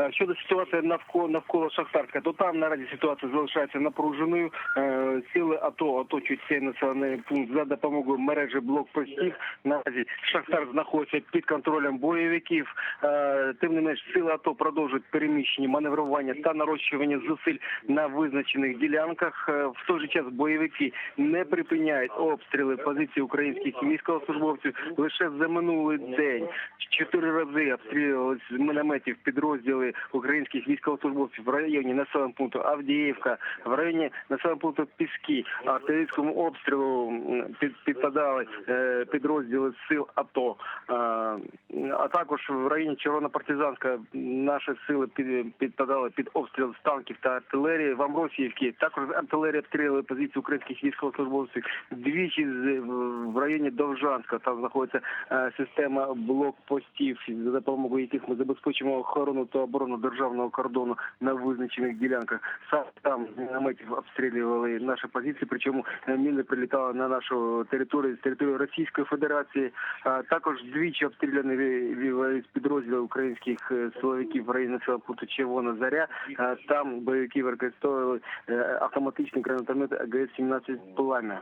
Е, Щодо ситуації навколо навколо Шахтарська, то там наразі ситуація залишається напруженою. Е, Сили АТО оточують цей населений пункт за допомогою мережі блокпостів. Наразі Шахтар знаходиться під контролем бойовиків. Е, Тим не менш, сили АТО продовжують переміщення, маневрування та нарощування зусиль на визначених ділянках. В той же час бойовики не припиняють обстріли позицій українських військовослужбовців. Лише за минулий день чотири рази обстрілювали з мінометів підрозділи українських військовослужбовців в районі населеного пункту Авдіївка, в районі населеного пункту Піски. Артилерійському обстрілу підпадали е, підрозділи сил АТО. Е, а також в районі Червонопартизанська наші сили підпадали під обстріл з танків та артилерії. В Амросіївці також артилерія обстрілювали позиції українських військовослужбовців. Двічі в, в районі Довжанська там знаходиться е, система блокпостів, за допомогою яких ми забезпечимо охорону та оборону державного кордону на визначених ділянках. Саме там з мінометів обстрілювали наші позиції, причому е, міни прилітали на нашу територію з території Російської Федерації. Також двічі обстріляні з підрозділів українських е, силовиків в районі населеного пункту Червона Заря. Там бойовики використовували е, автоматичний гранатомет АГС-17 «Пламя».